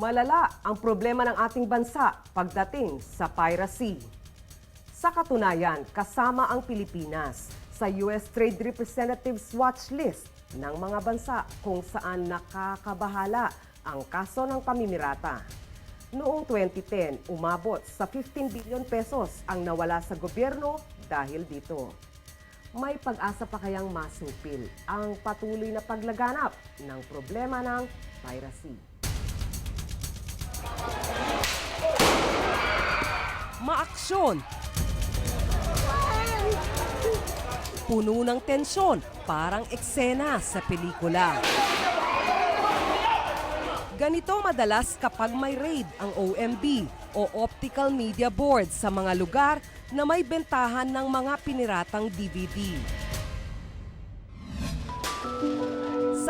Malala ang problema ng ating bansa pagdating sa piracy. Sa katunayan, kasama ang Pilipinas sa US Trade Representatives Watch List ng mga bansa kung saan nakakabahala ang kaso ng pamimirata. Noong 2010, umabot sa 15 billion pesos ang nawala sa gobyerno dahil dito. May pag-asa pa kayang masupil ang patuloy na paglaganap ng problema ng piracy. Maaksyon! Puno ng tensyon, parang eksena sa pelikula. Ganito madalas kapag may raid ang OMB o Optical Media Board sa mga lugar na may bentahan ng mga piniratang DVD.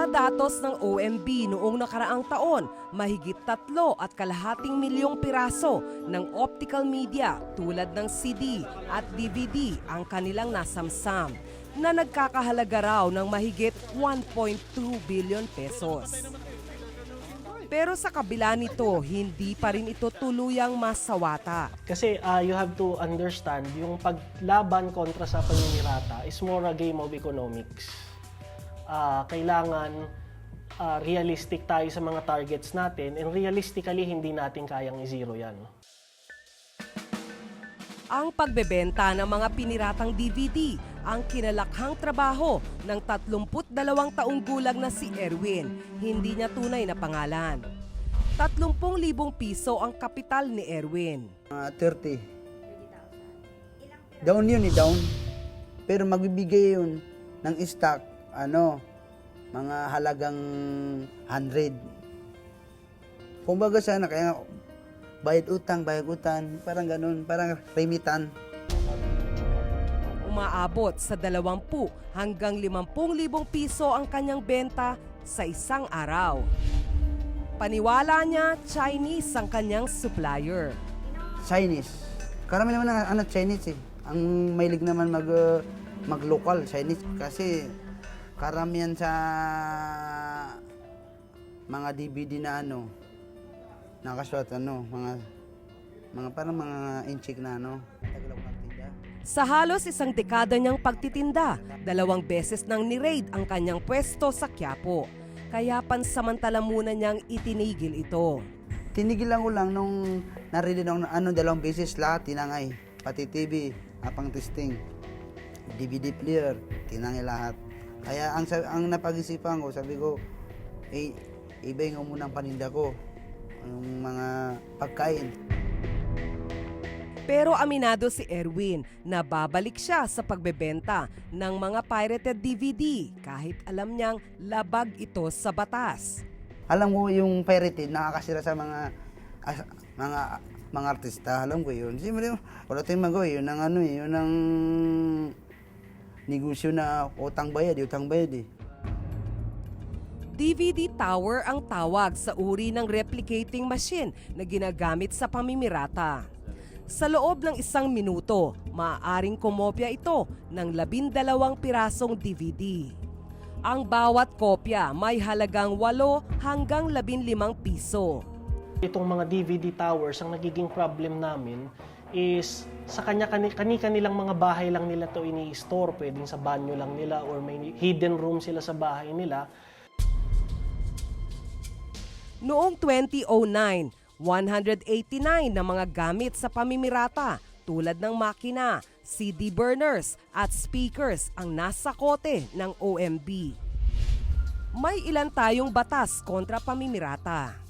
Sa datos ng OMB noong nakaraang taon, mahigit tatlo at kalahating milyong piraso ng optical media tulad ng CD at DVD ang kanilang nasamsam na nagkakahalaga raw ng mahigit 1.2 billion pesos. Pero sa kabila nito, hindi pa rin ito tuluyang masawata. Kasi ah, you have to understand, yung paglaban kontra sa paninirata is more a game of economics. Ah, kailangan ah, realistic tayo sa mga targets natin and realistically hindi natin kayang i-zero yan. Ang pagbebenta ng mga piniratang DVD ang kinalakhang trabaho ng 32 taong gulang na si Erwin. Hindi niya tunay na pangalan. 30,000 piso ang kapital ni Erwin. Mga 30. Down yun eh, down. Pero magbibigay yun ng stock, ano, mga halagang 100. Kumbaga sana, kaya bayad utang, bayad utang, parang ganun, parang remitan. Umaabot sa 20 hanggang 50,000 piso ang kanyang benta sa isang araw. Paniwala niya, Chinese ang kanyang supplier. Chinese. Karami naman ang ano, Chinese eh. Ang mahilig naman mag, uh, mag-local Chinese kasi karamihan sa mga DVD na ano, nakasuot ano, mga mga parang mga inchik na ano. Sa halos isang dekada niyang pagtitinda, dalawang beses nang ni-raid ang kanyang pwesto sa Quiapo. Kaya pansamantala muna niyang itinigil ito. Tinigilan ko lang nung narinig ng ano, dalawang beses lahat, tinangay. Pati TV, apang testing. DVD player, tinangay lahat. Kaya ang, ang napag-isipan ko, sabi ko, eh, ibay ko muna ang paninda ko. Yung mga pagkain. Pero aminado si Erwin na babalik siya sa pagbebenta ng mga pirated DVD kahit alam niyang labag ito sa batas. Alam ko yung pirated, nakakasira sa mga as- mga mga artista. Alam ko yun. Siyempre, wala tayong magawa. Yun ang ano eh, yun ang negosyo na utang bayad, utang bayad eh. DVD tower ang tawag sa uri ng replicating machine na ginagamit sa pamimirata. Sa loob ng isang minuto, maaaring kumopya ito ng labindalawang pirasong DVD. Ang bawat kopya may halagang 8 hanggang 15 piso. Itong mga DVD towers, ang nagiging problem namin is sa kanya kani kanilang mga bahay lang nila to ini-store, pwedeng sa banyo lang nila or may hidden room sila sa bahay nila. Noong 2009, 189 na mga gamit sa pamimirata tulad ng makina, CD burners at speakers ang nasa kote ng OMB. May ilan tayong batas kontra pamimirata.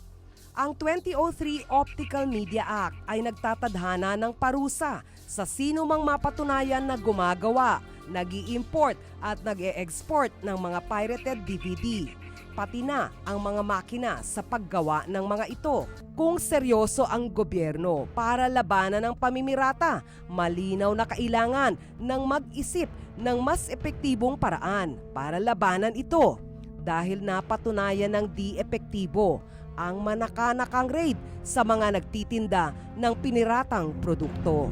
Ang 2003 Optical Media Act ay nagtatadhana ng parusa sa sino mang mapatunayan na gumagawa, nag import at nag-e-export ng mga pirated DVD pati na ang mga makina sa paggawa ng mga ito. Kung seryoso ang gobyerno para labanan ang pamimirata, malinaw na kailangan ng mag-isip ng mas epektibong paraan para labanan ito dahil napatunayan ng di epektibo ang manakanakang raid sa mga nagtitinda ng piniratang produkto.